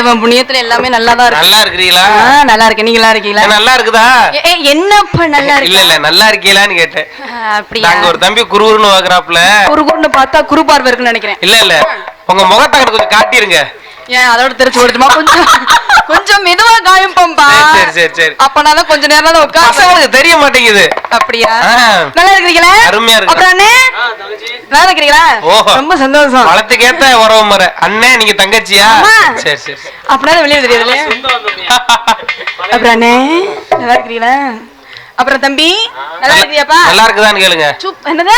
ஆண்டவன் புண்ணியத்துல எல்லாமே நல்லா தான் இருக்கு. நல்லா இருக்கிறீங்களா? நல்லா இருக்கு நீங்க நல்லா இருக்கீங்களா? நல்லா இருக்குதா? என்னப்பா நல்லா இல்ல இருக்கு? இல்ல நல்லா இருக்கீங்களான்னு கேட்டேன். அப்படியா? நாங்க ஒரு தம்பி குருகுருன்னு வாக்குறாப்புல குரு குருன்னு பார்த்தா குரு பார்வை இருக்குன்னு நினைக்கிறேன். இல்ல இல்ல. உங்க முகத்தை கொஞ்சம் காட்டிருங்க. ஏன் அதோட தெரிச்சு கொடுத்துமா கொஞ்சம் கொஞ்சம் மெதுவா காயம்பம்பா சரி, சரி, சரி, சரி. அப்பனாதான் கொஞ்ச நேரம் தான் பசங்களுக்கு தெரிய மாட்டேங்குது. அப்படியா. நல்லா இருக்கிறீங்களா? அருமையா இருக்கு. அப்புறம் அண்ணே? நல்லா இருக்கிறீங்களா? ஓஹோ. ரொம்ப சந்தோஷம். வளத்துக்கேத்த உறவு முறை. அண்ணே நீங்க தங்கச்சியா. சரி சரி. அப்படின்னா வெளியே தெரியுது அப்புறம் அண்ணே நல்லா இருக்கிறீங்களா? அப்புறம் தம்பி நல்லா இருக்கிறியாப்பா? நல்லா இருக்குதான்னு கேளுங்க. சூப் என்னது?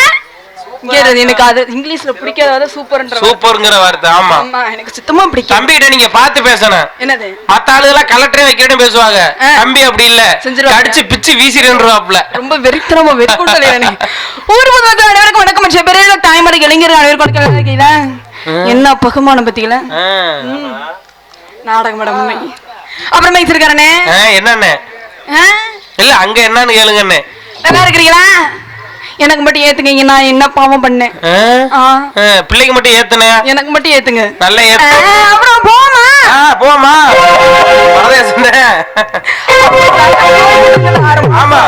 எனக்கு அது இங்கிலீஷ்ல பிடிக்காத சூப்பர்ன்ற சூப்பருங்கிற வார்த்தை ஆமா. ஆமா எனக்கு சுத்தமா பிடிக்கும் தம்பி கிட்ட நீங்க பார்த்து பேசணும். என்னது? மத்த கலெக்டரே வைக்கணும் பேசுவாங்க. தம்பி அப்படி இல்ல. கடிச்சு பிச்சு வீசிடுவாப்ல ரொம்ப வெறித்தனமா வெறுக்குண்டல எனக்கு ஊர் மக்கள் அனைவருக்கும் வணக்கம். மனுஷன் பெரிய தாய்மொழி இளைஞர்கள் அனைவருக்கும் வணக்கம். என்ன பகுமானம் பத்தீங்களா நாடகம் மேடம் அப்புறம் மைத்திருக்காரனே என்னண்ணே? இல்ல அங்க என்னன்னு கேளுங்கண்ணே. நல்லா இருக்கிறீங்களா? எனக்கு மட்டும் ஏத்துங்க நான் என்ன பாவம் பண்ணேன்? பிள்ளைக்கு மட்டும் ஏத்துனே? எனக்கு மட்டும் ஏத்துங்க. நல்ல ஏத்து. அப்புறம் போமா போமா. ஆமா.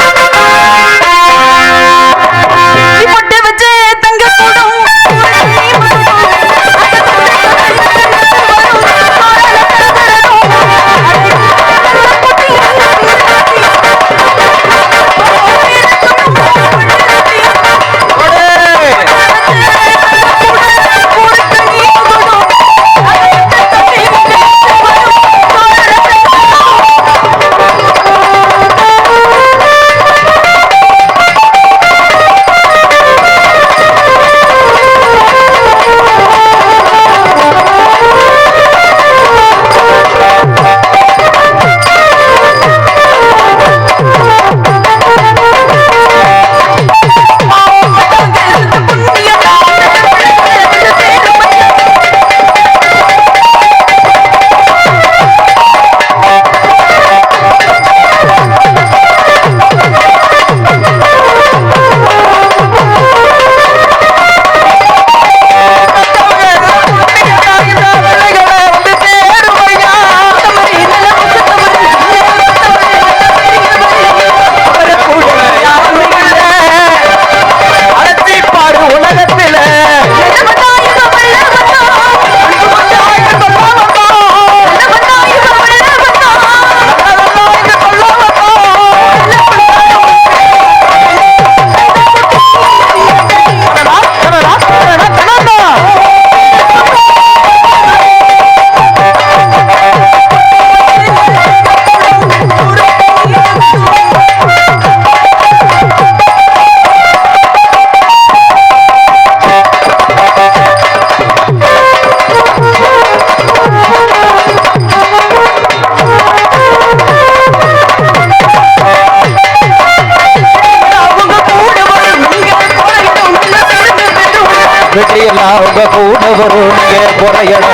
எல்லாம் உங்க கூட வரும் நீங்க முறையில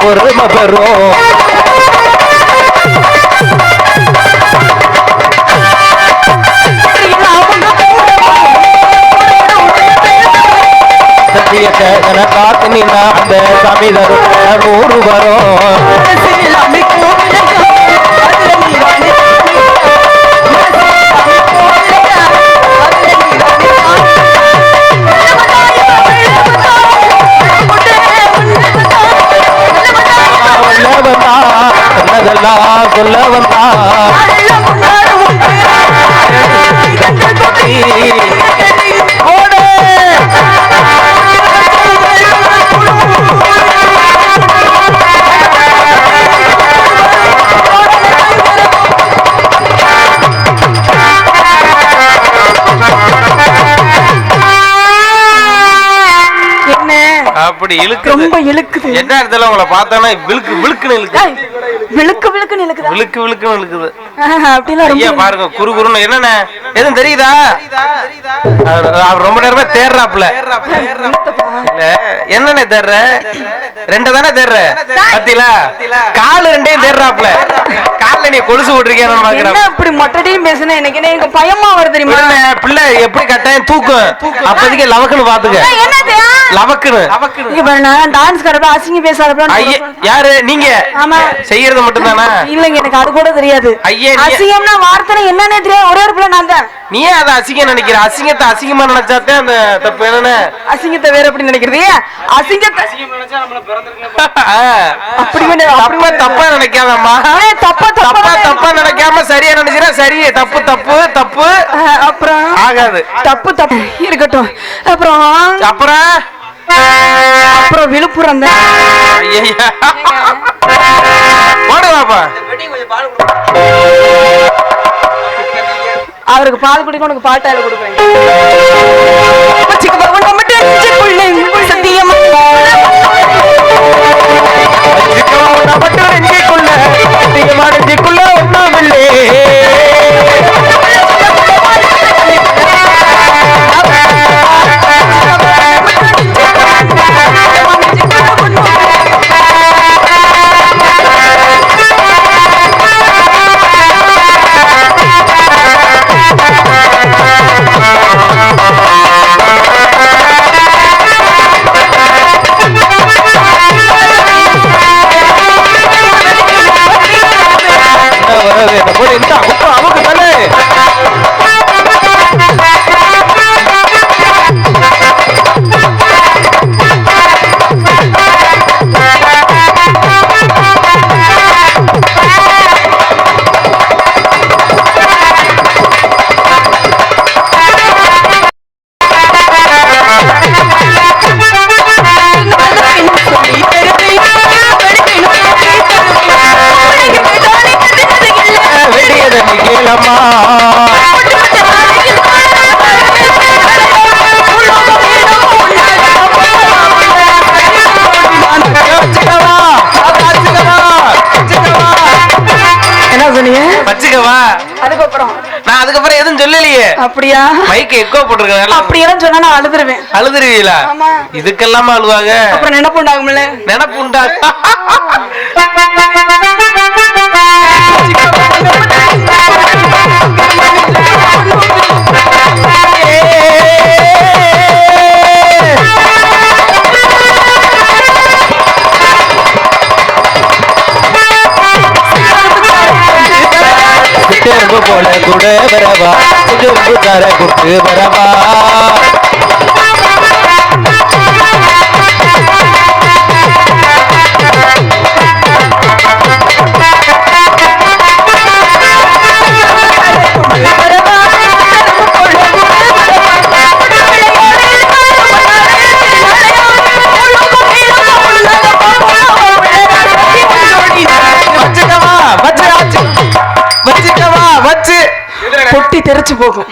பொறுமை பெறும் சத்தியத்தை காத்து நின்னா அந்த சாமி நூறு வரும் ரொம்ப இழுக்குது. என்ன இடத்துல உங்களை பார்த்தோன்னா விழுக்கு விழுக்குன்னு இழுக்கு விழுக்கு விழுக்குன்னு இழுக்குதா? விழுக்கு விழுக்குன்னு இழுக்குது. அப்படிலாம் ஐயா பாருங்க குறு குறுன்னு என்னண்ணே? எதுவும் தெரியுதா? ரொம்ப நேரமா தேடுறாப்புல. இல்ல என்னண்ணே தேடுற? ரெண்டு தானே தேடுற பத்திலா? காலு ரெண்டையும் தேடுறாப்புல கால்ல நீ கொலுசு பாக்குறேன் இப்படி மொட்டையும் பேசுன? எனக்கு எனக்கு பயமா வருது தெரியுமா? பிள்ளை எப்படி கட்டாயம் தூக்கும் அப்போதைக்கு லவக்குன்னு பாத்துக்க. லவக்குன்னு. இங்க பாரு நான் டான்ஸ் கரப்ப அசிங்கம் பேசாத ஐயே யாரு? நீங்க. ஆமா. செய்யறது மட்டும்தானா? இல்லைங்க எனக்கு அது கூட தெரியாது. அசிங்கம்னா வார்த்தை என்னன்னே தெரியாது. ஒரே ஒரு பிள்ளை நான் தான் நீ அதை அசிங்கம் நினைக்கிற? அசிங்கத்தை அசிங்கமா நினைச்சாத்தே அந்த தப்பு என்னன்னு? அசிங்கத்தை வேற எப்படி நினைக்கிறது? அசிங்கத்தை. அப்படி தப்பா தப்பா நினைக்காதம்மா. தப்பா தப்பா தப்பா நினைக்காம சரியா நினைச்சினா சரி. தப்பு தப்பு தப்பு. அப்புறம்? ஆகாது. தப்பு தப்பு. இருக்கட்டும். அப்புறம்? அப்புறம்? அப்புறம் விழுப்புரம் தான் ஐயையா. அவருக்கு பால் குடிக்க உனக்கு பாட்டால கொடுப்பேன் வேணும். தானே எதுவும் சொல்லலையே. அப்படியா? மைக்கு எக்கோ போட்டிருக்கேன் அப்படியெல்லாம் சொன்னா நான் அழுதுருவேன். அழுதுருவீங்களா. இதுக்கெல்லாம் அழுவாங்க. அப்புறம் நினைப்பு உண்டாகும்ல? நினப்பு உண்டா? கூட வரவா சிட்டெரும்பு தர குட்டு வரவா? பொட்டி போகும்.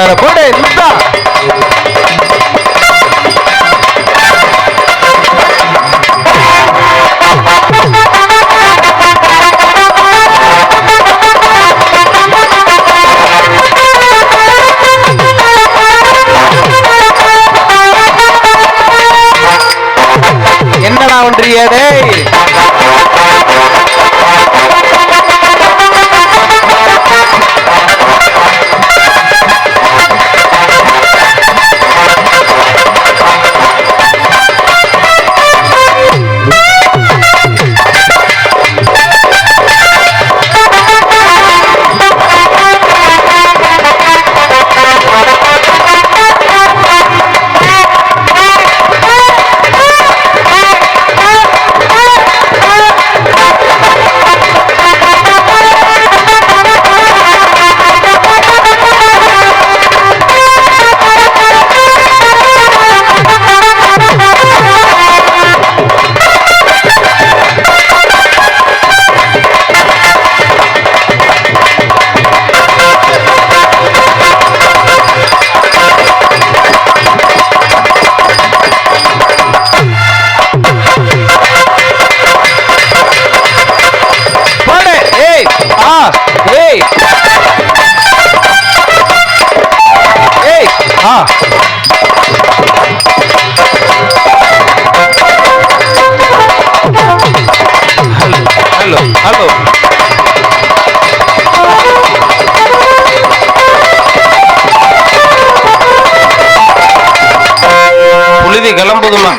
அதிகாரப்படி புழுதி கிளம்புதுமா?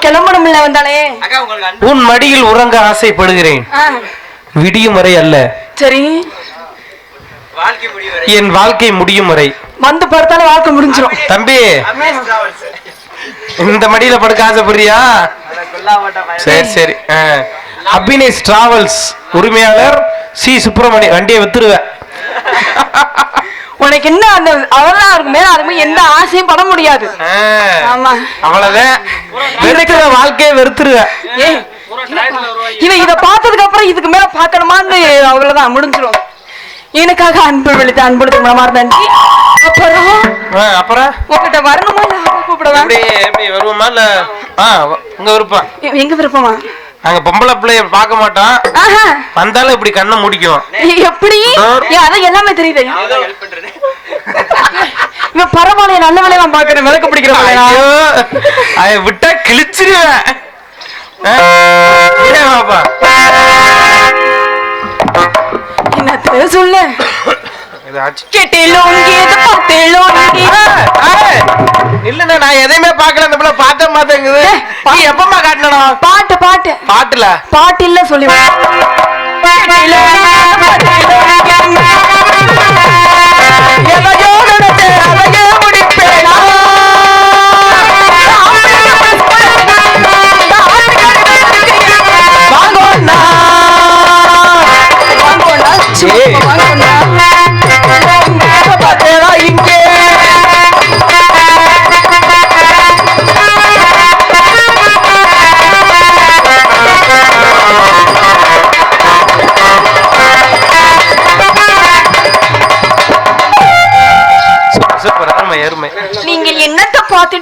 கிளம்பணும்ல வந்தாலே. உன் மடியில் உறங்க ஆசைப்படுகிறேன். விடியும் வரை அல்ல. சரி. என் வாழ்க்கை முடியும் வரை. வந்து படுத்தாலும் வாழ்க்கை முடிஞ்சிரும். தம்பி. இந்த மடியில படுக்க ஆசைப்படுறியா? சரி சரி. அபினேஷ் டிராவல்ஸ் உரிமையாளர் சி. சுப்பிரமணி வண்டியை வித்துருவேன். உனக்கு என்ன அந்த அவெல்லாம் இருக்குமே அதுமே எந்த ஆசையும் பட முடியாது. ஆமா. அவ்வளவுதான். வெறுக்கிற வாழ்க்கையை வெறுத்துருவேன் ஏய் இவன் இத பார்த்ததுக்கு அப்புறம் இதுக்கு மேல பார்க்கணுமான்னு அவ்வளவுதான் முடிஞ்சிரும். எனக்காக அன்பு வெளித்த அன்பு திருமணமா நன்றி. அப்புறம் அப்புறம்? உங்ககிட்ட வரணுமா? இல்ல அவரை கூப்பிடவா? எப்படி எப்படி வருவோமா? இல்ல உங்க விருப்பம். எங்க விருப்பமா? நாங்க பொம்பளை பிள்ளைய பார்க்க மாட்டோம். ஆஹா. வந்தாலும் இப்படி கண்ணை முடிக்கும் எப்படி? அதான் எல்லாமே தெரியுது. இவன் பரவாயில்ல நல்ல வேலையை பாக்குறேன் விளக்க பிடிக்கிற வேலையா ஐயோ அத விட்டா கிழிச்சிருவேன். என்னத்த சொல்லு? இல்லண்ணா நான் எதையுமே பார்க்கல அந்த பிள்ளை பார்த்த பா- நீ எப்பமா காட்டணும் பாட்டு பாட்டு. பாட்டுல? பாட்டு இல்ல சொல்லி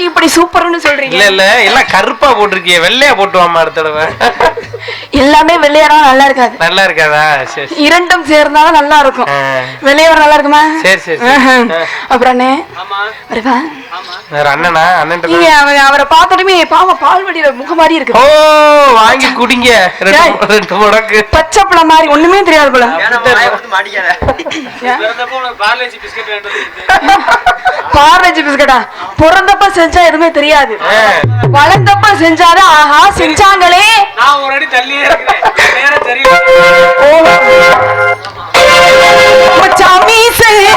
என்னத்த பார்த்துட்டு சூப்பர்னு சொல்றீங்க. இல்ல இல்ல. எல்லாம் கருப்பா போட்டிருக்கிய. வெள்ளையா போட்டு வாமா அடுத்த தடவை. எல்லாமே வெள்ளையாரா நல்லா இருக்காது. நல்லா இருக்காதா? சரி. இரண்டும் சேர்ந்தாலும் நல்லா இருக்கும். வெள்ளையார் நல்லா இருக்குமா? சரி, சரி, சரி. ஆஹா. ஆ. அப்புறம் அண்ணே? வருவா? வேற அண்ணனா? அண்ணன் நீங்க அவ- அவரை பார்த்துட்டுமே பாவம் பால் வடியில முகம் மாதிரி ஓ இருக்கு வாங்கி குடிங்க. ரெண்டு முடக்கு. பச்சை மாதிரி ஒண்ணுமே தெரியாது போல? பார்லேஜி பிஸ்கட்டா? பிறந்தப்ப செஞ்சா எதுவுமே தெரியாது. ஆ. வளர்ந்தப்ப செஞ்சாதான் ஆஹா செஞ்சாங்களே. நான் ஒரு அடி தள்ளியே இருக்கிறேன். நேரம் தெரியல சாமி என்ன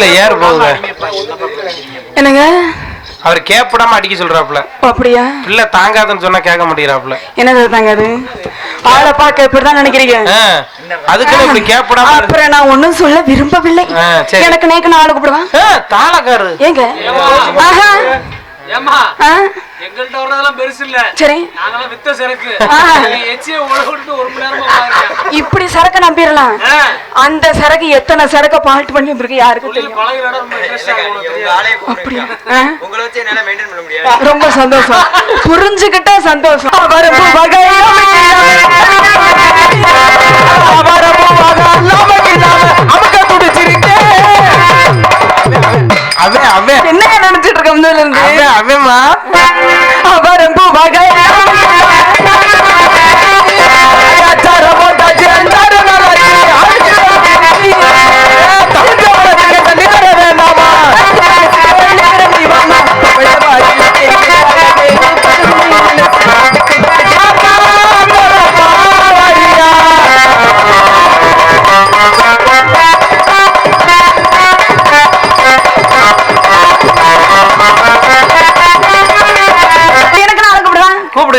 வாயில ஏறு போகுது? என்னங்க? அவர் கேப்படாம அடிக்க சொல்றாப்புல. ஓ, அப்படியா? பிள்ளை தாங்காதுன்னு சொன்னா கேட்க மாட்டேங்கிறாப்புல. என்னது தாங்க அது? ஆளை பார்க்க இப்படிதான் நினைக்கிறீங்க? ஆ, அதுக்குன்னு இப்படி கேப்படாம அப்புறம் நான் ஒண்ணும் சொல்ல விரும்பவில்லை. எனக்கு நேக்கு நான் ஆளு கூப்பிடுவா? ஆ, தாளக்காரு. ஏங்க? வர்றதெல்லாம் பெருசு இல்ல சரி வித்த சரக்கு எச்சிய ஒரு மணி நேரமா. இப்படி சரக்கு நம்பிடலாம். அந்த சரக்கு எத்தனை சரக்க பால்ட் பண்ணி வந்திருக்கு யாருக்கு தெரியும் ரொம்ப interest ஆ உனக்கு தெரியாது. அப்படியா ஆ? உங்களை வச்சு என்னால மெயின்டைன் பண்ண முடியாது ரொம்ப சந்தோஷம் புரிஞ்சுக்கிட்டா சந்தோஷம் வரம்பு வகை அமுக்க துடிச்சிருக்கே அவன் அவன் என்ன நினைச்சிட்டு அவன்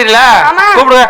கூப்பிடுறீங்களா. கூப்பிடுங்க.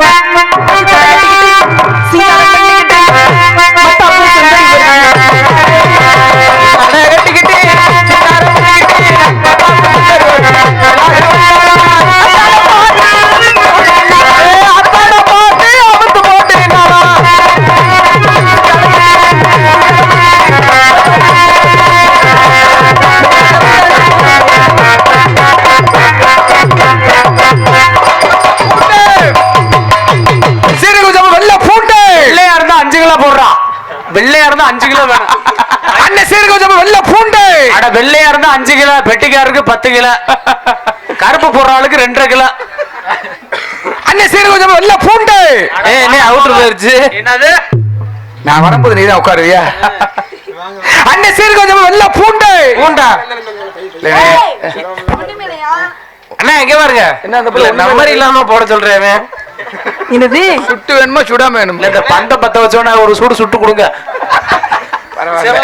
வெள்ளையா இருந்தா அஞ்சு கிலோ வேணும். அண்ணன் சீரக சம்பா வெள்ளை பூண்டு. அட வெள்ளையா இருந்தா அஞ்சு கிலோ பெட்டிக்காருக்கு பத்து கிலோ. கருப்பு போடுற ஆளுக்கு ரெண்டரை கிலோ. அண்ணன் சீரக சம்பா வெள்ளை பூண்டு. ஏ என்ன அவுட்ரு போயிருச்சு? என்னது? நான் வரும்போது நீ தான் உட்காருவியா? அண்ணன் சீரக சம்பா வெள்ளை பூண்டு. பூண்டா? அண்ணா எங்க பாருங்க. என்ன அந்த பிள்ளை? நம்பர் இல்லாம போட சொல்றேன் என்னது? சுட்டு வேணுமா சுடாம வேணும்? இல்ல, இந்த பந்த பத்த வச்சோன்னா ஒரு சூடு சுட்டு கொடுங்க. பரவாயில்ல.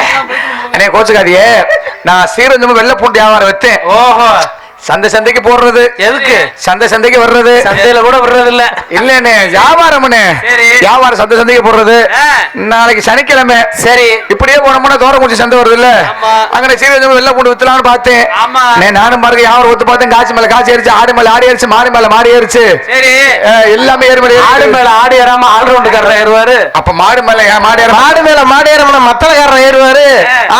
அண்ணே கோச்சுக்காதியே நான் சீரஞ்சம் வெள்ளை பூண்டு வியாபாரம் வைத்தேன். ஓஹோ. சந்தை சந்தைக்கு போடுறது. எதுக்கு? சந்தை சந்தைக்கு வர்றது. சந்தையில கூட விடுறது இல்ல இல்லண்ணே வியாபாரம்ண்ணே. சரி. வியாபாரம் சந்தை சந்தைக்கு போடுறது. நாளைக்கு சனிக்கிழமை. சரி. இப்படியே போனோம்னா தோரம் கொஞ்சம் சந்தை வருது இல்ல. அங்கே சீரஞ்சம் வெள்ளை பூண்டு வித்தலாம்னு பார்த்தேன். நானும் பாருங்க வியாபாரம் ஒத்து பார்த்தேன். காய்ச்சி மேல காய்ச்சி ஏறிச்சு ஆடு மேல ஆடி ஏறிச்சு மாடு மேல மாடி ஏறிச்சு. எல்லாமே ஏறி மேல ஆடு. மேல ஆடு ஏறாம ஆல்ரவுண்டுக்காரர் ஏறுவாரு? அப்ப மாடு மேல மாடு ஏற மாடு மேல மாடு ஏறமன மத்தளக்காரர் ஏறுவாரு?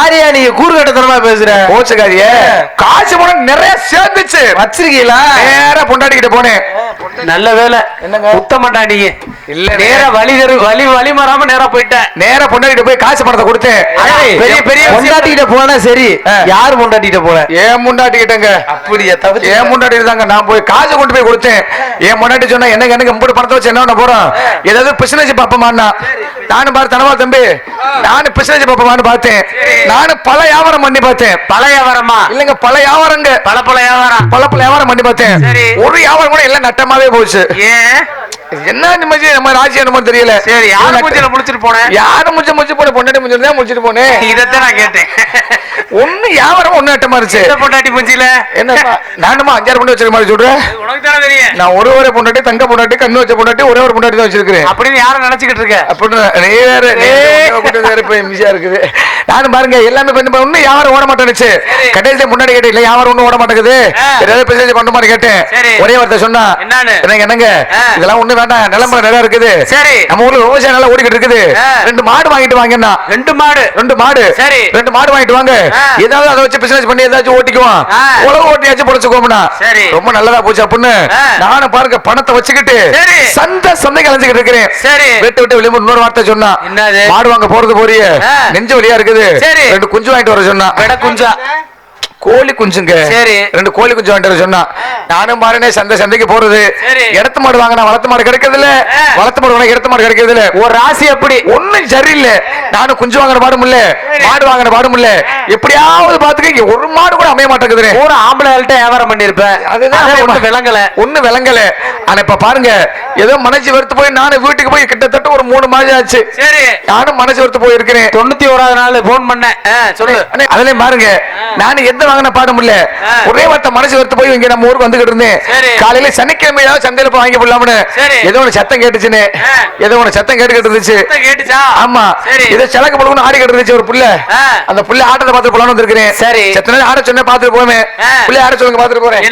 ஆரியா நீங்க கூறு கட்டத்தனமா பேசுற. போச்சுக்காதியே. காசு போன நிறைய சேர்ந்துச்சு வச்சிருக்கீங்களா? நேரா பொண்டாட்டிக்கிட்ட போனேன். நல்ல வேலை. என்னங்க? உத்த மாட்டாண்டீங்க இல்ல. நேரா வழி தெரு வழி வழி மாறாம நேரா போயிட்டேன். நேரா பொண்டாட்டிட்ட போய் காசு பணத்தை கொடுத்தேன். பெரிய பெரிய பொண்டாட்டிகிட்ட போனா சரி. யார் பொண்டாட்டிகிட்ட போன ஏன் முண்டாட்டிக்கிட்டங்க அப்படியா தவிர ஏன் முன்னாடி இருந்தாங்க? நான் போய் காசு கொண்டு போய் கொடுத்தேன். என் முன்னாடி சொன்னா எனக்கு எனக்கு இம்புட்டு பணத்தை வச்சு என்ன பண்ண போறோம்? ஏதாவது பிசினஸ் பாப்பமான்னா. நானும் பாரு தனவா தம்பி. நானும் பிசினஸ் பாப்பமான்னு பார்த்தேன். நானும் பல வியாபாரம் பண்ணி பார்த்தேன். பல வியாபாரமா? இல்லங்க பல வியாபாரங்க. பல பல வியாபாரம் பல வியாபாரம் பண்ணி பார்த்தேன். ஒரு வியாபாரம் கூட எல்லாம் நட்டமாவே போச்சு. ஏன்? என்ன நிம்மதி நம்ம ராசி என்னமோ தெரியல. சரி யார் மூஞ்சில முடிச்சிட்டு போனேன் யாரும் முடிச்சு முடிச்சு போன? பொண்டாட்டி முடிச்சு தான் முடிச்சிட்டு போனேன் இதத்தான் நான் கேட்டேன். ஒண்ணு வியாபாரம் ஒண்ணு நட்டமா இருந்துச்சு. எந்த பொண்டாட்டி மூஞ்சில என்னப்பா நானுமா அஞ்சாறு பொண்டாட்டி வச்சிருக்க மாதிரி சொல்றேன் உனக்கு தானே தெரியும். நான் ஒரு ஒரு பொண்டாட்டி தங்க பொண்டாட்டி கண்ணு வச்ச பொண்டாட்டி ஒரே ஒரு பொண்டாட்டி தான் வச்சிருக்கிறேன். அப்படின்னு யாரும் நினைச்சுக்கிட்டு இருக்க? அப்படின்னு இருக்குது. நானும் பாருங்க எல்லாமே பண்ணி ஒண்ணு வியாபாரம் ஓட மாட்டேனுச்சு கடைசியில முன்னாடி கேட்டேன் இல்ல வியாபாரம் ஒண்ணும் ஓட மாட்டேங்குது. ஏதாவது பண்ண மாதிரி கேட்டேன். ஒரே வார்த்தை சொன்னா என்னங்க. இதெல்லாம் ஒண்ணு வேண்டாம் நிலம்பர நிறைய இருக்குது சரி. நம்ம ஊர்ல விவசாயம் நல்லா ஓடிக்கிட்டு இருக்குது. ரெண்டு மாடு வாங்கிட்டு வாங்கன்னா ரெண்டு மாடு ரெண்டு மாடு சரி. ரெண்டு மாடு வாங்கிட்டு வாங்க. ஏதாவது அதை வச்சு பிசினஸ் பண்ணி ஏதாச்சும் ஓட்டிக்குவோம். உலக ஓட்டியாச்சும் பொழைச்சுக்கோம்னா சரி. ரொம்ப நல்லதா போச்சு அப்படின்னு. நானும் பாருங்க பணத்தை வச்சுக்கிட்டு. சந்தை சந்தை கலைஞ்சுக்கிட்டு இருக்கிறேன் சரி. விட்டு விட்டு வெளியே இன்னொரு வார்த்தை சொன்னா? மாடு வாங்க போறது போறிய. நெஞ்சு வலியா இருக்குது சரி. ரெண்டு குஞ்சு வாங்கிட்டு வர சொன்னா. குஞ்சா. கோழி குஞ்சுங்க. சரி. ரெண்டு கோழி குஞ்சு வாங்கிட்டு வர சொன்னா. நானும் பாருனே சந்தை சந்தைக்கு போறது. இடத்து மாடு வாங்கினா வளர்த்து மாடு கிடைக்கிறது இல்ல. வளர்த்து மாடு வாங்கினா இடத்து மாடு கிடைக்கிறது இல்ல ஒரு ராசி எப்படி? ஒண்ணும் சரியில்லை. நானும் குஞ்சு வாங்கின பாடும் இல்ல. மாடு வாங்கின பாடும் இல்ல எப்படியாவது பாத்துக்க இங்க ஒரு மாடு கூட அமைய மாட்டேங்குதுனே. பூரா ஆம்பளைகள்ட்ட வியாபாரம் பண்ணிருப்பேன். அதுதான் விளங்கல. ஒண்ணு விளங்கல. ஆனா இப்ப பாருங்க ஏதோ மனசு வெறுத்து போய் நானும் வீட்டுக்கு போய் கிட்டத்தட்ட ஒரு மூணு மாசம் ஆச்சு. சரி. நானும் மனசு ஒருத்து போயிருக்கிறேன். தொண்ணூத்தி ஓராவது நாள் போன் பண்ணேன். ஆ, சொல்லு. அதுலயும் பாருங்க நானும் எந்த வாங்கின பாட முடியல. ஒரே வார்த்தை மனசு வருத்து போய் இங்க நம்ம ஊருக்கு வந்துகிட்டு இருந்தேன். காலையில சனிக்கிழமையாவது சந்தையில போய் வாங்கி போடலாம்னு. ஏதோ ஒண்ணு சத்தம் கேட்டுச்சுன்னு. ஏதோ ஒண்ணு சத்தம் கேட்டுக்கிட்டு இருந்துச்சு. ஆமா. ஏதோ சிலக்கு பழகுன்னு ஆடிக்கிட்டு இருந்துச்சு ஒரு புள்ள. அந்த புள்ள ஆட்டத்தை பார்த்து போலான்னு வந்திருக்கிறேன். சரி. செத்த நேரம் ஆட சொன்ன பார்த்துட்டு போவேன். புள்ள ஆட சொல்லுங்க பார்த்துட்டு போறேன்.